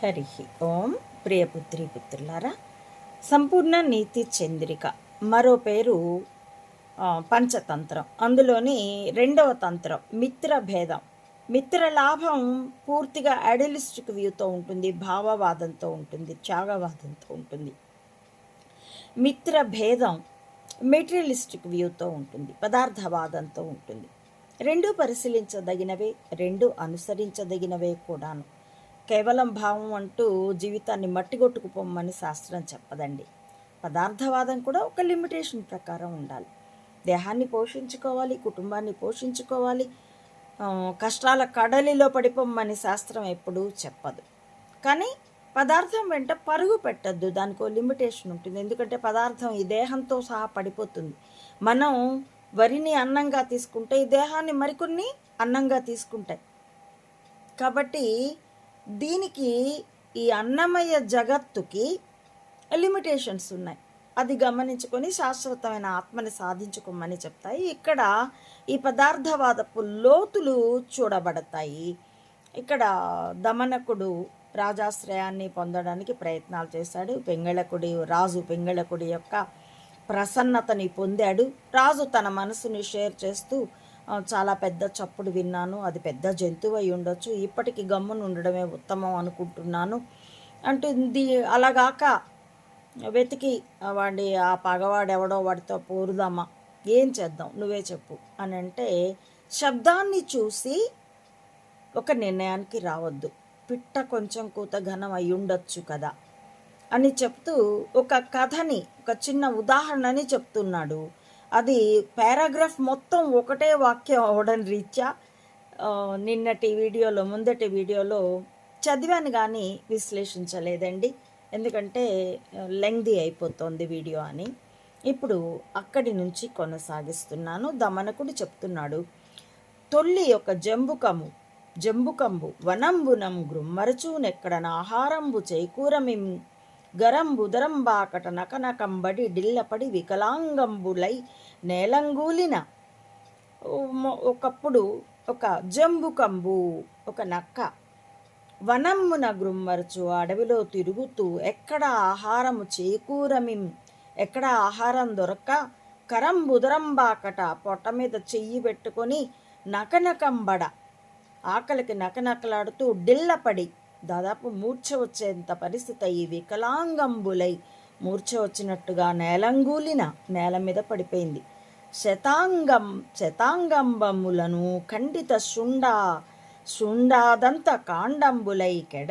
హరి ఓం ప్రియపుత్రి పుత్రులారా సంపూర్ణ నీతి చంద్రిక మరో పేరు పంచతంత్రం. అందులోని రెండవ తంత్రం మిత్ర భేదం. మిత్ర లాభం పూర్తిగా అడలిస్టిక్ వ్యూతో ఉంటుంది భావవాదంతో ఉంటుంది త్యాగవాదంతో ఉంటుంది. మిత్ర భేదం మెటీరియలిస్టిక్ వ్యూతో ఉంటుంది పదార్థవాదంతో ఉంటుంది. రెండు పరిశీలించదగినవే రెండు అనుసరించదగినవే కూడాను. కేవలం భావం అంటూ జీవితాన్ని మట్టిగొట్టుకుపోమని శాస్త్రం చెప్పదండి. పదార్థవాదం కూడా ఒక లిమిటేషన్ ప్రకారం ఉండాలి. దేహాన్ని పోషించుకోవాలి కుటుంబాన్ని పోషించుకోవాలి కష్టాల కడలిలో పడిపోమ్మని శాస్త్రం ఎప్పుడూ చెప్పదు. కానీ పదార్థం వెంట పరుగు పెట్టద్దు దానికి లిమిటేషన్ ఉంటుంది. ఎందుకంటే పదార్థం ఈ దేహంతో సహా పడిపోతుంది. మనం వరిని అన్నంగా తీసుకుంటే ఈ దేహాన్ని మరికొన్ని అన్నంగా తీసుకుంటాయి. కాబట్టి దీనికి ఈ అన్నమయ జగత్తుకి లిమిటేషన్స్ ఉన్నాయి. అది గమనించుకొని శాశ్వతమైన ఆత్మని సాధించుకోమని చెప్తాయి. ఇక్కడ ఈ పదార్థవాదపు లోతులు చూడబడతాయి. ఇక్కడ దమనకుడు రాజాశ్రయాన్ని పొందడానికి ప్రయత్నాలు చేశాడు. పెంగళకుడి రాజు పెంగళకుడి యొక్క ప్రసన్నతని పొందాడు. రాజు తన మనసుని షేర్ చేస్తూ చాలా పెద్ద చప్పుడు విన్నాను. అది పెద్ద జంతువు అయి ఉండొచ్చు. ఇప్పటికి గమ్మున ఉండడమే ఉత్తమం అనుకుంటున్నాను. అంటుంది అలాగాక వెతికి వాడి ఆ పగవాడెవడో వాడితో పోరుదామా? ఏం చేద్దాం? నువ్వే చెప్పు. అని అంటే శబ్దాన్ని చూసి ఒక నిర్ణయానికి రావద్దు. పిట్ట కొంచెం కూత ఘనం అయి ఉండొచ్చు కదా? అని చెప్తూ ఒక కథని ఒక చిన్న ఉదాహరణని చెప్తున్నాడు. అది పారాగ్రాఫ్ మొత్తం ఒకటే వాక్యం అవడం రీత్యా నిన్నటి వీడియోలో ముందటి వీడియోలో చదివాను కానీ విశ్లేషించలేదండి. ఎందుకంటే లెంగ్ది అయిపోతుంది వీడియో అని. ఇప్పుడు అక్కడి నుంచి కొనసాగిస్తున్నాను. దమనకుడు చెప్తున్నాడు తొల్లి ఒక జంబుకము జంబుకంబు వనంబునం గృమ్మరచూనెక్కడన ఆహారంబు చేకూరమిం గరంబుదరంబాకట నకనకంబడి డిల్లపడి వికలాంగంబులై నేలంగూలిన. ఒకప్పుడు ఒక జంబుకంబు ఒక నక్క. వనమ్మున గ్రుమ్మరుచు అడవిలో తిరుగుతూ ఎక్కడ ఆహారము చేకూరమిం ఎక్కడ ఆహారం దొరక్క కరంబుదరంబాకట పొట్ట మీద చెయ్యి పెట్టుకొని నకనకంబడ. ఆకలికి నకనకలాడుతూ డిల్లపడి దాదాపు మూర్ఛ వచ్చేంత పరిస్థితి. అయ్యి వికలాంగంబులై మూర్ఛ వచ్చినట్టుగా నేలంగూలిన నేల మీద పడిపోయింది. శతాంగం శతాంగంబములను ఖండిత శుండా శుండాదంత కాండంబులై కెడ